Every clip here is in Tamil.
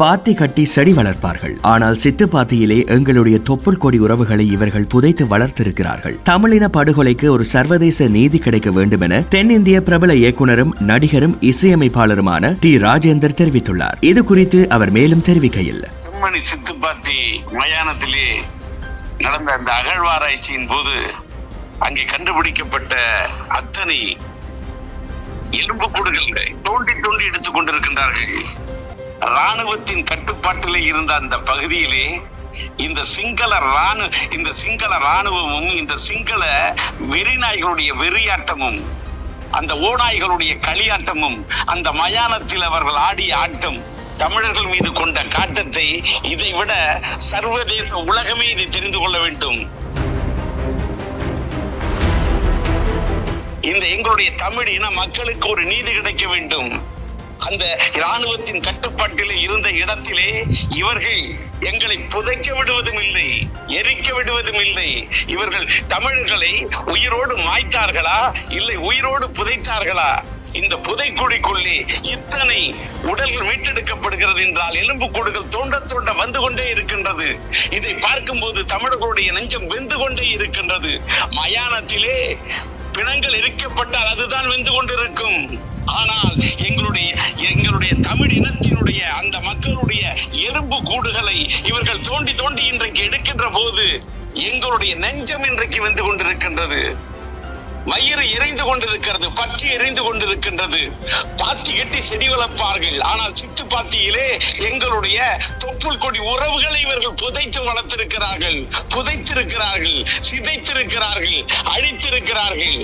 பாத்தி கட்டி செடி வளர்ப்பார்கள். ஆனால் சித்து பாத்தியிலே எங்களுடைய தொப்புள் கொடி உறவுகளை இவர்கள் புதைத்து வளர்த்திருக்கிறார்கள். தமிழின படுகொலைக்கு ஒரு சர்வதேச நீதி கிடைக்க வேண்டும் என தென்னிந்திய பிரபல இயக்குனரும் நடிகரும் இசையமைப்பாளருமான டி. ராஜேந்தர் தெரிவித்துள்ளார். இது குறித்து அவர் மேலும் தெரிவிக்கையில். செம்மணி சித்துப்பாத்தி மயானத்திலே நடந்த அந்த அகழ்வாராய்ச்சியின் போது அங்கே கண்டுபிடிக்கப்பட்ட அத்தனை எலும்புக்கூடுகள் தோண்டி தோண்டி எடுத்துக் கொண்டிருக்கின்றார்கள். ராணுவத்தின் கட்டுப்பாட்டிலே இருந்த அந்த பகுதியிலே இந்த சிங்கள ராணு இந்த சிங்கள ராணுவமும் இந்த சிங்கள வெறிநாய்களுடைய வெறியாட்டமும் அந்த ஓநாய்களுடைய களியாட்டமும் அந்த மயானத்தில் அவர்கள் ஆடிய ஆட்டம் தமிழர்கள் மீது கொண்ட காட்டத்தை இதை விட சர்வதேச உலகமே இதை தெரிந்து கொள்ள வேண்டும். இந்த எங்களுடைய தமிழ் இன மக்களுக்கு ஒரு நீதி கிடைக்க வேண்டும். அந்த இராணுவத்தின் கட்டுப்பாட்டில் இருந்த இடத்திலே இவர்கள் எங்களை புதைக்க விடுவதும் இல்லை எரிக்க விடுவதும் இல்லை. இவர்கள் தமிழர்களை உயிரோடு மாய்த்தார்களா? இல்லை உயிரோடு புதைத்தார்களா? இந்த புதைக்குழிக்குள்ளே இத்தனை உடல்கள் மீட்டெடுக்கப்படுகிறது என்றால் எலும்புக்கூடுகள் தோண்ட தோண்ட வந்து கொண்டே இருக்கின்றது. இதை பார்க்கும்போது தமிழர்களுடைய நெஞ்சம் வெந்து கொண்டே இருக்கின்றது. மயானத்திலே பிணங்கள் எரிக்கப்பட்டால் அதுதான் வெந்து கொண்டிருக்கும். தோண்டி தோண்டி இன்றைக்கு எடுக்கின்ற போது எங்களுடைய நெஞ்சம் இன்றைக்கு வந்து கொண்டிருக்கின்றது. வயிறு எரிந்து கொண்டிருக்கிறது பற்றி எரிந்து கொண்டிருக்கின்றது. பாத்தி கட்டி செடி வளர்ப்பார்கள். ஆனால் சித்து பாத்தியிலே எங்களுடைய தொப்புள் கொடி உறவுகளை இவர்கள் புதைத்து வளர்த்திருக்கிறார்கள். புதைத்திருக்கிறார்கள் சிதைத்திருக்கிறார்கள் அழித்திருக்கிறார்கள்.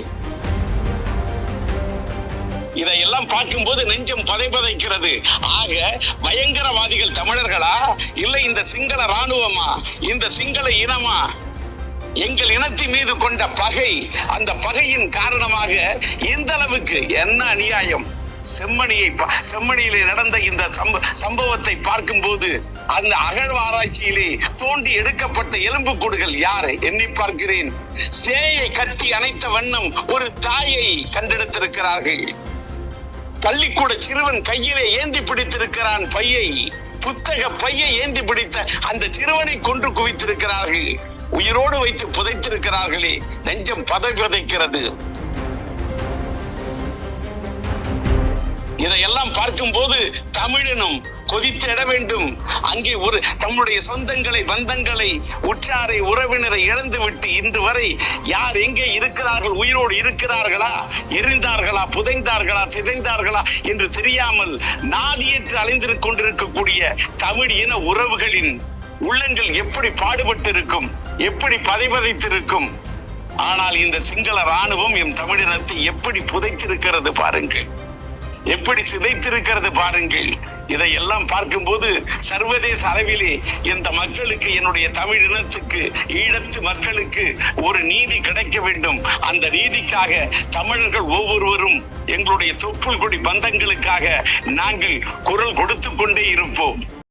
இதையெல்லாம் பார்க்கும்போது நெஞ்சம் பதை பதைக்கிறது ஆக பயங்கரவாதிகள் தமிழர்களா? இல்லை இந்த சிங்கள ராணுவமா இந்த சிங்கள இனமா? எங்கள் இனத்தின் மீது கொண்ட பகை அந்த பகையின் காரணமாக இந்த அளவுக்கு என்ன அநியாயம்? செம்மணியை பா- செம்மணியிலே நடந்த இந்த சம்ப சம்பவத்தை பார்க்கும்போது அந்த அகழ்வாராய்ச்சியிலே தோண்டி எடுக்கப்பட்ட எலும்புக்கூடுகள் யார்? எண்ணி பார்க்கிறேன். சேயை கட்டி அணைத்த வண்ணம் ஒரு தாயை கண்டெடுத்திருக்கிறார்கள். பள்ளிக்கூட சிறுவன் கையிலே ஏந்தி பிடித்திருக்கிறான் பையை. புத்தக பையை ஏந்தி பிடித்த அந்த சிறுவனை கொன்று குவித்திருக்கிறார்கள். உயிரோடு வைத்து புதைத்திருக்கிறார்களே நெஞ்சம் பதை பதைக்கிறது இதையெல்லாம் பார்க்கும்போது தமிழினும் கொதித்திட வேண்டும். அங்கே ஒரு தம்முடைய சொந்தங்களை பந்தங்களை உற்றாரை உறவினரை இழந்து விட்டு இன்று வரை யார் எங்கே இருக்கிறார்கள் உயிரோடு இருக்கிறார்களா எரிந்தார்களா புதைந்தார்களா சிதைந்தார்களா என்று தெரியாமல் நாதியற்று அலைந்து கொண்டிருக்கக்கூடிய தமிழ் இன உறவுகளின் உள்ளங்கள் எப்படி பாடுபட்டிருக்கும் எப்படி பதைபதைத்திருக்கும் ஆனால் இந்த சிங்கள ராணுவம் எம் தமிழினத்தை எப்படி புதைத்திருக்கிறது பாருங்கள். எப்படி சிதைத்திருக்கிறது பாருங்கள். இதையெல்லாம் பார்க்கும்போது சர்வதேச அளவிலே இந்த மக்களுக்கு என்னுடைய தமிழ் இனத்துக்கு ஈழத்து மக்களுக்கு ஒரு நீதி கிடைக்க வேண்டும். அந்த நீதிக்காக தமிழர்கள் ஒவ்வொருவரும் எங்களுடைய தொப்புள் கொடி பந்தங்களுக்காக நாங்கள் குரல் கொடுத்து கொண்டே இருப்போம்.